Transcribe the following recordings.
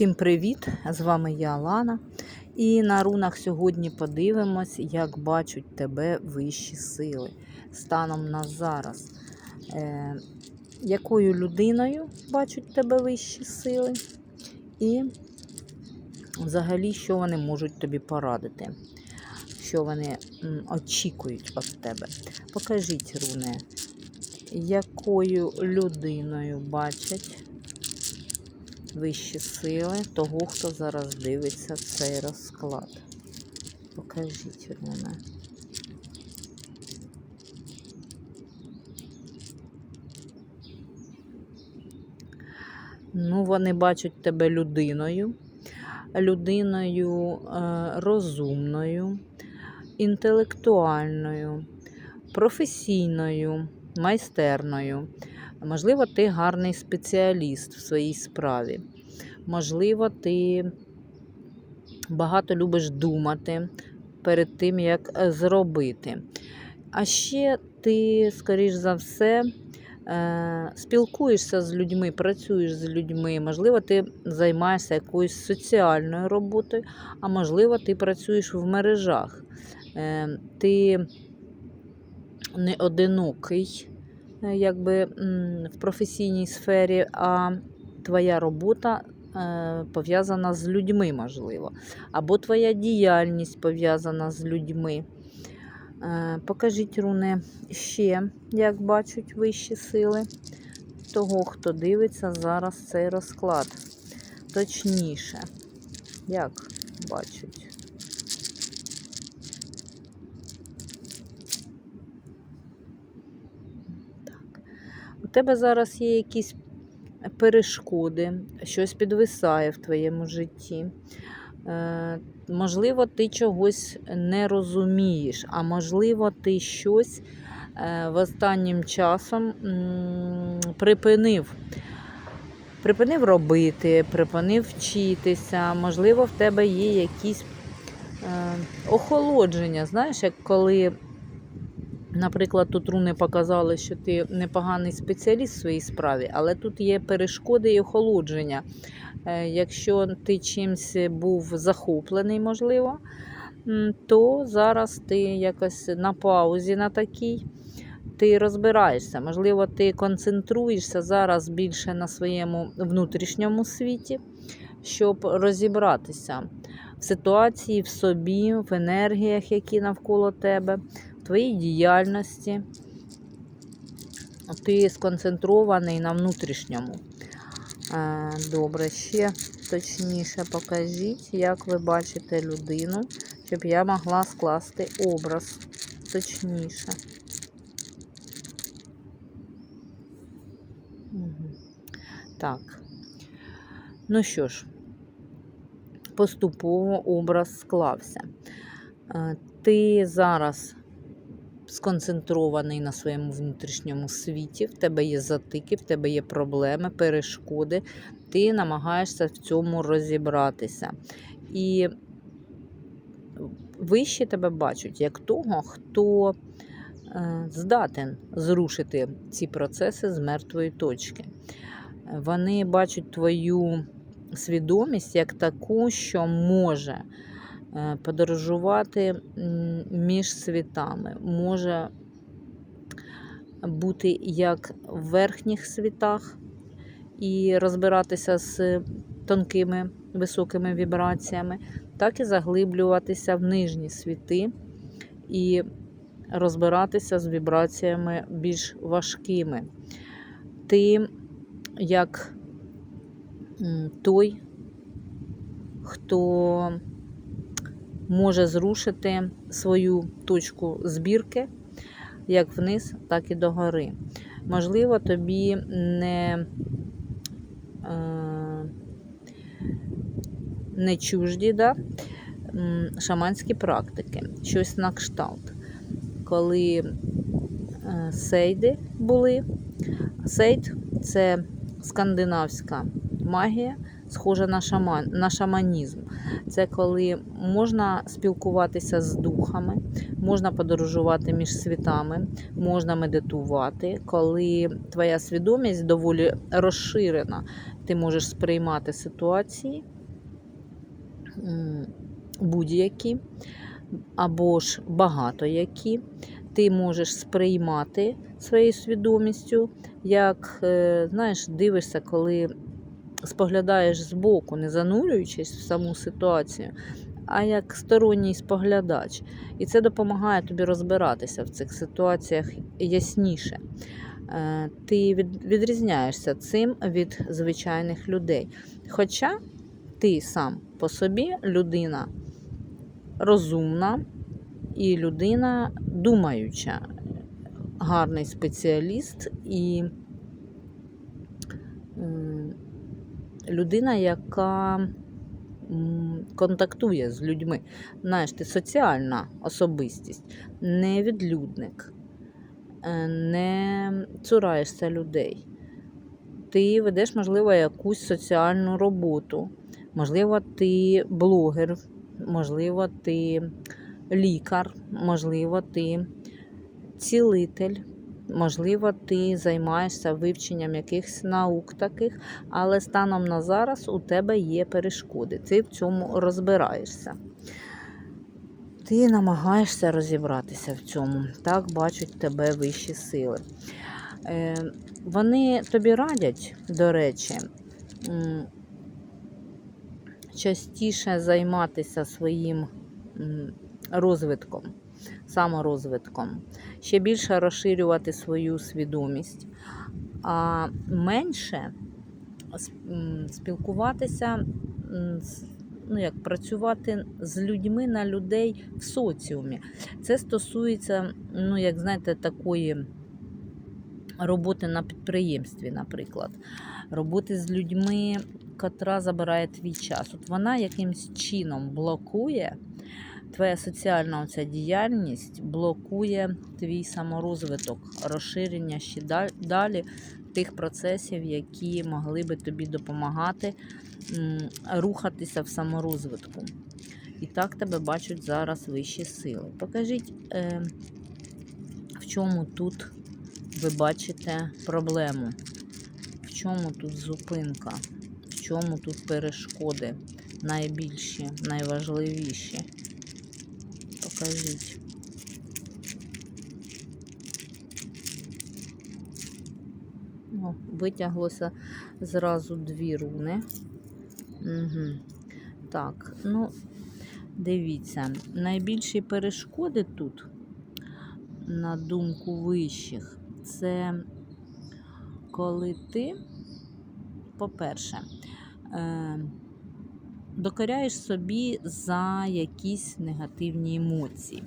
Всім привіт! З вами я Лана. І на рунах сьогодні подивимось, як бачать тебе вищі сили станом на зараз. Е, якою людиною бачать тебе вищі сили? І взагалі, що вони можуть тобі порадити? Що вони очікують від тебе? Покажіть, руни, якою людиною бачать вищі сили того, хто зараз дивиться цей розклад. Покажіть мене. Ну, вони бачать тебе людиною, людиною е, розумною, інтелектуальною, професійною, майстерною. Можливо, ти гарний спеціаліст в своїй справі. Можливо, ти багато любиш думати перед тим, як е, зробити. А ще ти, скоріш за все, е, спілкуєшся з людьми, працюєш з людьми. Можливо, ти займаєшся якоюсь соціальною роботою, а можливо, ти працюєш в мережах. Е, Ти не одинокий якби в професійній сфері, а твоя робота е, пов'язана з людьми, можливо, або твоя діяльність пов'язана з людьми. Е, Покажіть, руни, ще, як бачать вищі сили того, хто дивиться зараз цей розклад. Точніше, як бачать. Тебе зараз є якісь перешкоди, щось підвисає в твоєму житті. Е, можливо, ти чогось не розумієш, а можливо, ти щось е, в останнім часом припинив. Припинив робити, припинив вчитися, можливо, в тебе є якісь е, охолодження. Знаєш, як коли, наприклад, тут руни показали, що ти непоганий спеціаліст в своїй справі, але тут є перешкоди і охолодження. Е, Якщо ти чимось був захоплений, можливо, то зараз ти якось на паузі на такій. Ти розбираєшся, можливо, ти концентруєшся зараз більше на своєму внутрішньому світі, щоб розібратися в ситуації, в собі, в енергіях, які навколо тебе, твоїй діяльності. Ти сконцентрований на внутрішньому. Добре, ще точніше покажіть, як ви бачите людину, щоб я могла скласти образ точніше. Так. Ну що ж, поступово образ склався. Ти зараз сконцентрований на своєму внутрішньому світі, в тебе є затики, в тебе є проблеми, перешкоди. Ти намагаєшся в цьому розібратися. І вищі тебе бачать як того, хто е, здатен зрушити ці процеси з мертвої точки. Вони бачать твою свідомість як таку, що може подорожувати між світами, може бути як в верхніх світах і розбиратися з тонкими високими вібраціями, так і заглиблюватися в нижні світи і розбиратися з вібраціями більш важкими. Ти як той, хто може зрушити свою точку збірки як вниз, так і догори. Можливо, тобі не, е, не чужді да? шаманські практики, щось на кшталт. Коли е, сейди були, сейд це скандинавська магія, схожа на, шаман, на шаманізм. Це коли можна спілкуватися з духами, можна подорожувати між світами, можна медитувати, коли твоя свідомість доволі розширена, ти можеш сприймати ситуації будь-які, або ж багато які. Ти можеш сприймати своєю свідомістю, як е, знаєш, дивишся, коли споглядаєш збоку, не занурюючись в саму ситуацію, а як сторонній споглядач. І це допомагає тобі розбиратися в цих ситуаціях ясніше. Е, Ти відрізняєшся цим від звичайних людей. Хоча ти сам по собі людина розумна і людина думаюча, гарний спеціаліст і людина, яка контактує з людьми. Знаєш, ти соціальна особистість, не відлюдник, е, не цураєшся людей. Ти ведеш, можливо, якусь соціальну роботу. Можливо, ти блогер, можливо, ти лікар, можливо, ти цілитель, можливо, ти займаєшся вивченням якихось наук таких, але станом на зараз у тебе є перешкоди. Ти в цьому розбираєшся. Ти намагаєшся розібратися в цьому. Так бачать тебе вищі сили. Е, Вони тобі радять, до речі, частіше займатися своїм розвитком, саморозвитком, ще більше розширювати свою свідомість, а менше спілкуватися, ну як працювати з людьми на людей в соціумі. Це стосується, ну, як знаєте, такої роботи на підприємстві, наприклад, роботи з людьми, котра забирає твій час. От вона якимсь чином блокує. Твоя соціальна оця діяльність блокує твій саморозвиток, розширення ще далі тих процесів, які могли би тобі допомагати рухатися в саморозвитку. І так тебе бачать зараз вищі сили. Покажіть, е, в чому тут ви бачите проблему, в чому тут зупинка, в чому тут перешкоди найбільші, найважливіші. Покажіть. О, витяглося зразу дві руни. Угу. Так, ну, дивіться, найбільші перешкоди тут, на думку вищих, це коли ти, по-перше, е, докоряєш собі за якісь негативні емоції,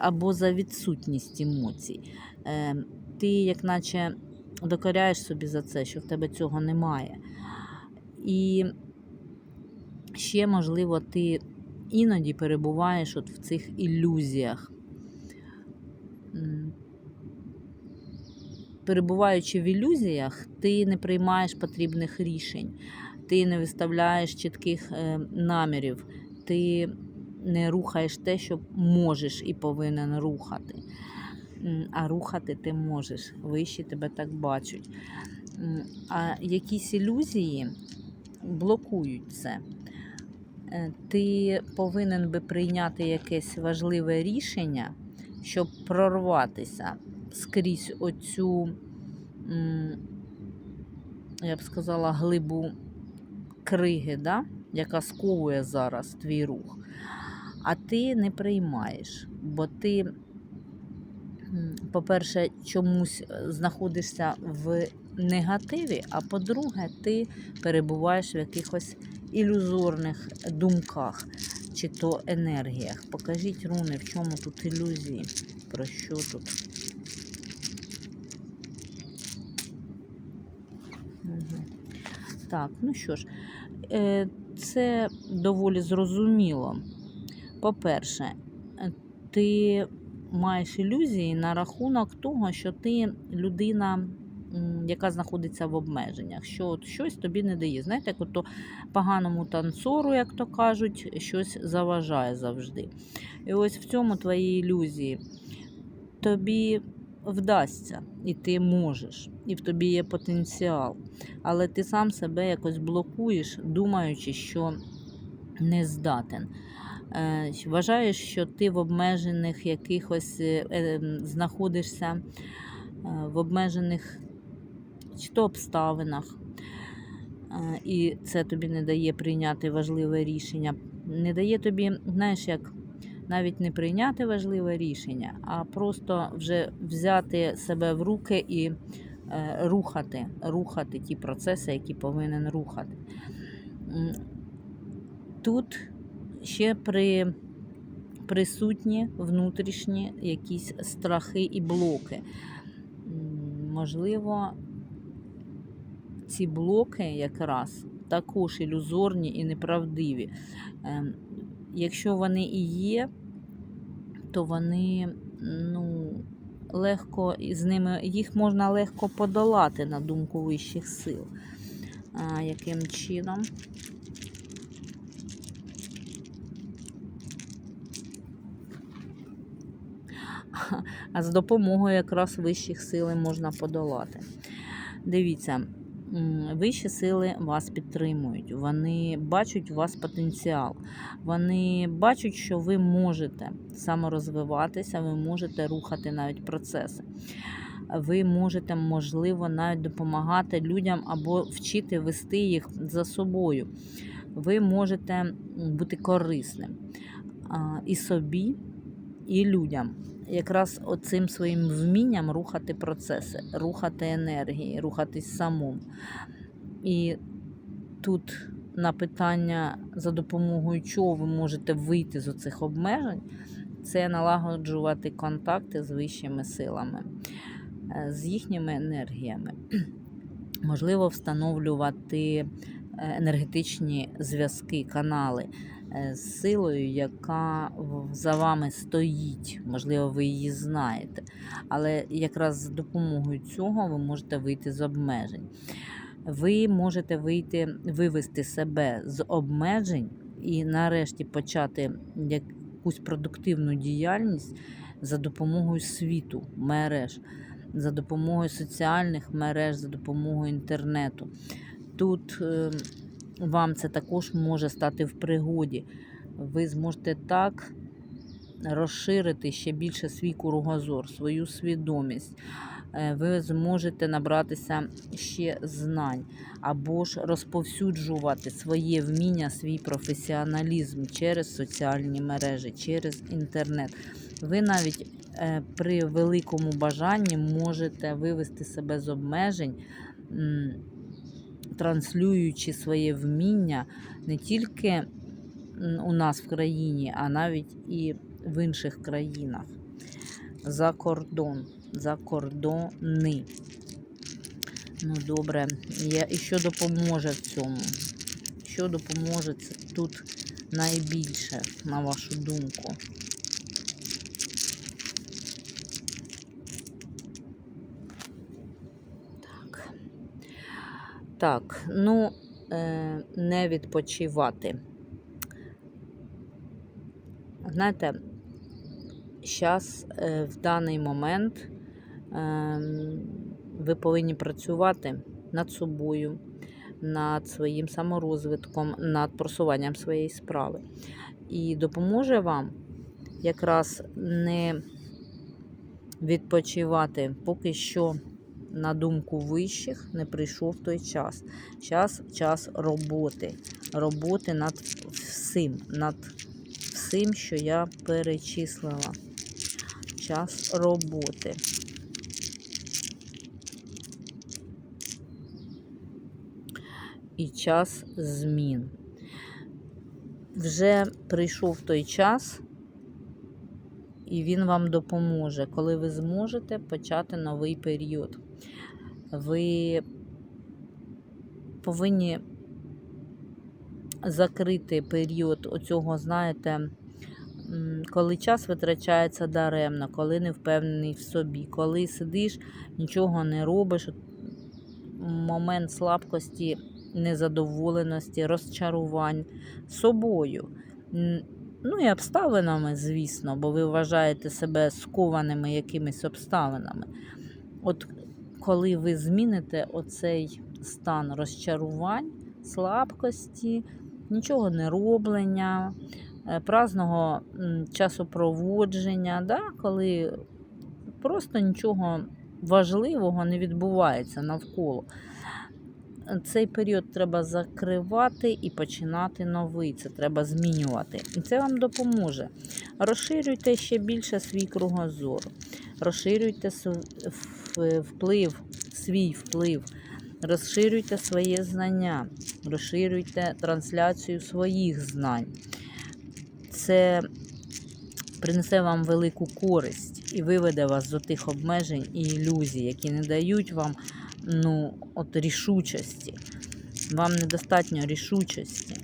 або за відсутність емоцій. Е, ти, як наче, докоряєш собі за це, що в тебе цього немає. І ще, можливо, ти іноді перебуваєш от в цих ілюзіях. Перебуваючи в ілюзіях, ти не приймаєш потрібних рішень, ти не виставляєш чітких е, намірів, ти не рухаєш те, що можеш і повинен рухати. А рухати ти можеш, вищі тебе так бачать. А якісь ілюзії блокують це. Е, Ти повинен би прийняти якесь важливе рішення, щоб прорватися скрізь оцю, я б сказала, глибу криги, да? яка сковує зараз твій рух. А ти не приймаєш, бо ти, по-перше, чомусь е, знаходишся в негативі, а по-друге, ти перебуваєш в якихось ілюзорних думках чи то енергіях. Покажіть руни, в чому тут ілюзії, про що тут. Так, ну що ж, це доволі зрозуміло. По-перше, е, ти маєш ілюзії на рахунок того, що ти людина яка знаходиться в обмеженнях, що от щось тобі не дає. Знаєте, як от поганому танцору, як то кажуть, щось заважає завжди. І ось в цьому твої ілюзії. Тобі вдасться, і ти можеш, і в тобі є потенціал. Але ти сам себе якось блокуєш, думаючи, що не здатен. Е, Вважаєш, що ти в обмежених якихось е, е, знаходишся в обмежених чи то обставинах, і це тобі не дає прийняти важливе рішення. Не дає тобі, знаєш, як навіть не прийняти важливе рішення, а просто вже взяти себе в руки і е, рухати, рухати ті процеси, які повинен рухати. Тут ще при, присутні внутрішні якісь страхи і блоки. Можливо, ці блоки якраз також ілюзорні і неправдиві. Якщо вони і є, то вони ну, легко з ними їх можна легко подолати на думку вищих сил. А, яким чином? А з допомогою якраз вищих сил можна подолати. Дивіться, вищі сили вас підтримують, вони бачать у вас потенціал, вони бачать, що ви можете саморозвиватися, ви можете рухати навіть процеси. Ви можете, можливо, навіть допомагати людям або вчити вести їх за собою. Ви можете бути корисним і собі, і людям. Якраз оцим своїм вмінням рухати процеси, рухати енергії, рухатись самому. І тут на питання, за допомогою чого ви можете вийти з оцих обмежень, це налагоджувати контакти з вищими силами, е, з їхніми енергіями. Можливо, встановлювати е, енергетичні зв'язки, канали з силою, яка за вами стоїть. Можливо, ви її знаєте. Але якраз з допомогою цього ви можете вийти з обмежень. Ви можете вийти, вивести себе з обмежень і нарешті почати якусь продуктивну діяльність за допомогою світу, мереж, за допомогою соціальних мереж, за допомогою інтернету. Тут е, вам це також може стати в пригоді. Ви зможете так розширити ще більше свій кругозор, свою свідомість. Е, Ви зможете набратися ще знань або ж розповсюджувати своє вміння, свій професіоналізм через соціальні мережі, через інтернет. Ви навіть е, при великому бажанні можете вивести себе з обмежень, транслюючи своє вміння не тільки у нас в країні, а навіть і в інших країнах. За кордон, за кордони. Ну, добре. Я, і що допоможе в цьому? Що допоможе тут найбільше, на вашу думку? Так. Так, ну, е, не відпочивати. Знаєте, зараз в даний момент ем, ви повинні працювати над собою, над своїм саморозвитком, над просуванням своєї справи. І допоможе вам якраз не відпочивати, поки що, на думку вищих, не прийшов той час. Час, час роботи. Роботи над всім, над всім, що я перечислила. Час роботи. І час змін. Вже прийшов той час, і він вам допоможе, коли ви зможете почати новий період. Ви повинні закрити період оцього, знаєте, коли час витрачається даремно, коли не впевнений в собі, коли сидиш, нічого не робиш, момент слабкості, незадоволеності, розчарувань собою. Ну і обставинами, звісно, бо ви вважаєте себе скованими якимись обставинами. От коли ви зміните оцей стан розчарувань, слабкості, нічого не роблення, е, праздного часопроводження, да, коли просто нічого важливого не відбувається навколо. Цей період треба закривати і починати новий. Це треба змінювати. І це вам допоможе. Розширюйте ще більше свій кругозор, розширюйте вплив, свій вплив, розширюйте своє знання, розширюйте трансляцію своїх знань. Це принесе вам велику користь і виведе вас з тих обмежень і ілюзій, які не дають вам ну, от рішучості. Вам недостатньо рішучості,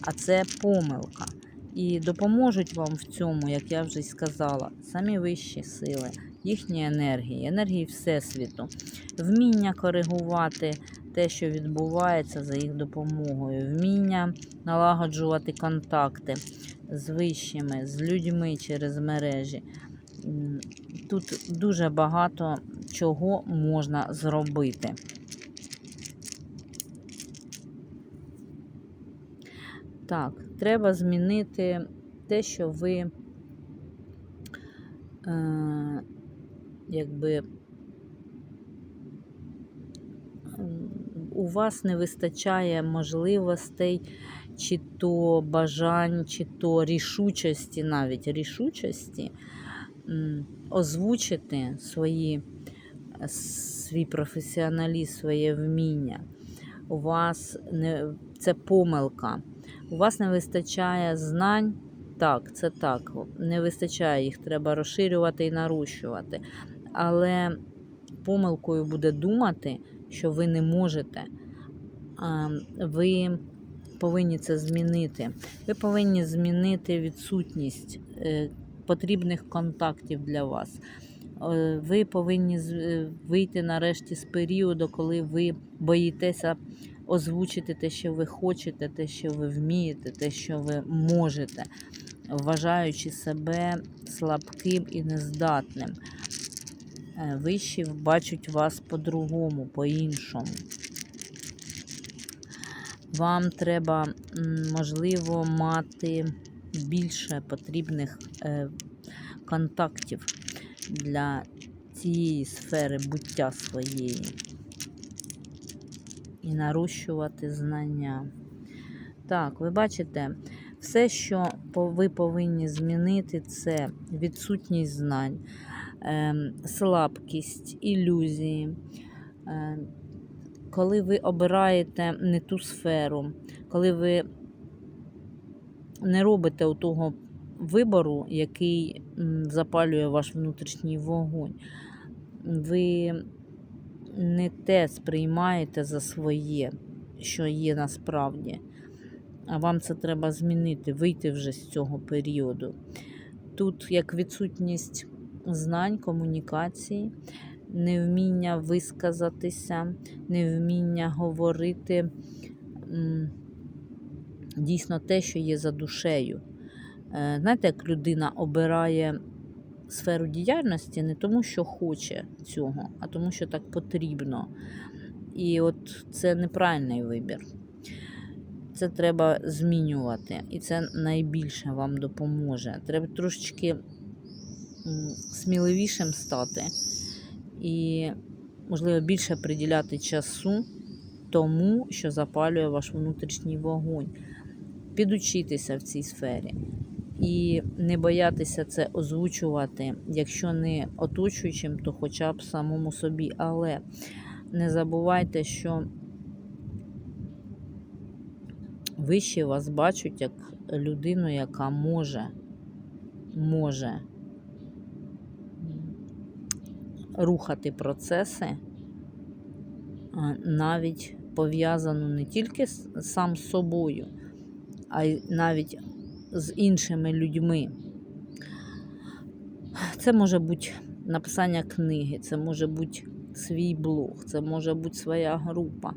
а це помилка. І допоможуть вам в цьому, як я вже й сказала, самі вищі сили, їхні енергії, енергії Всесвіту, вміння коригувати те, що відбувається за їх допомогою, вміння налагоджувати контакти з вищими, з людьми через мережі. Тут дуже багато чого можна зробити. Так, треба змінити те, що ви е, якби у вас не вистачає можливостей, чи то бажань, чи то рішучості, навіть рішучості озвучити свої, е, свій професіоналізм, своє вміння. У вас не, це помилка. У вас не вистачає знань. Так, це так. Не вистачає їх, треба розширювати і нарощувати. Але помилкою буде думати, що ви не можете. Ви повинні це змінити. Ви повинні змінити відсутність е, потрібних контактів для вас. Е, Ви повинні е, вийти нарешті з періоду, коли ви боїтеся озвучити те, що ви хочете, те, що ви вмієте, те, що ви можете, вважаючи себе слабким і нездатним. Е, Вищі бачать вас по-другому, по-іншому. Вам треба, можливо, мати більше потрібних е, контактів для цієї сфери буття своєї і нарощувати знання. Так, ви бачите, все, що ви повинні змінити, це відсутність знань, слабкість, ілюзії. Е, Коли ви обираєте не ту сферу, коли ви не робите того вибору, який запалює ваш внутрішній вогонь, ви не те сприймаєте за своє, що є насправді. А вам це треба змінити, вийти вже з цього періоду. Тут як відсутність знань, комунікації, невміння висказатися, невміння говорити дійсно те, що є за душею. Е, Знаєте, як людина обирає сферу діяльності не тому, що хоче цього, а тому, що так потрібно. І от це неправильний вибір. Це треба змінювати, і це найбільше вам допоможе. Треба трошечки сміливішим стати і, можливо, більше приділяти часу тому, що запалює ваш внутрішній вогонь. Підучитися в цій сфері і не боятися це озвучувати, якщо не оточуючим, то хоча б самому собі. Але не забувайте, що вищі вас бачать як людину, яка може, може рухати процеси, навіть пов'язану не тільки сам з собою, а й навіть з іншими людьми. Це може бути написання книги, це може бути свій блог, це може бути своя група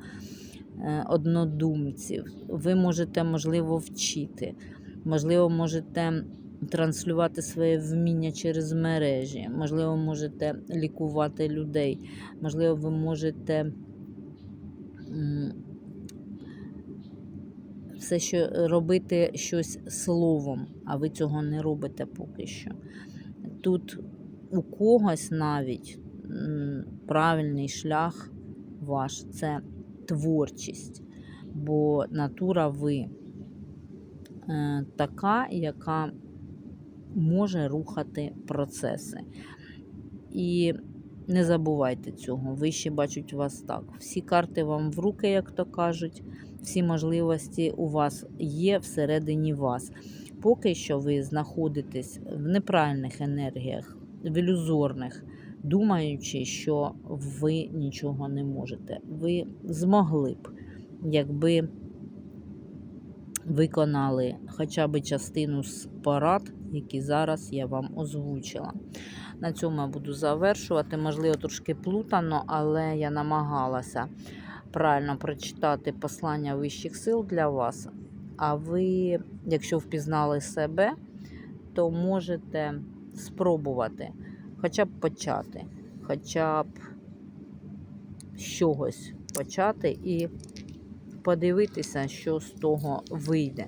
е, однодумців. Ви можете, можливо, вчити, можливо, можете транслювати своє вміння через мережі, можливо, можете лікувати людей, можливо, ви можете. Все, що робити щось словом, а ви цього не робите поки що. Тут у когось навіть правильний шлях ваш це творчість, бо натура ви е, така, яка може рухати процеси. І не забувайте цього. Вищі бачать вас так. Всі карти вам в руки, як то кажуть, всі можливості у вас є всередині вас. Поки що ви знаходитесь в неправильних енергіях, в ілюзорних, думаючи, що ви нічого не можете. Ви змогли б, якби виконали хоча б частину з порад, які зараз я вам озвучила. На цьому я буду завершувати. Можливо, трошки плутано, але я намагалася правильно прочитати послання вищих сил для вас. А ви, якщо впізнали себе, то можете спробувати хоча б почати, хоча б з чогось почати і подивитися, що з того вийде.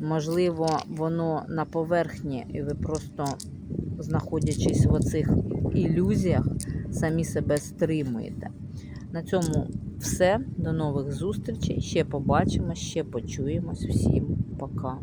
Можливо, воно на поверхні, і ви просто, знаходячись в оцих ілюзіях, самі себе стримуєте. На цьому все. До нових зустрічей. Ще побачимо, ще почуємось. Всім пока.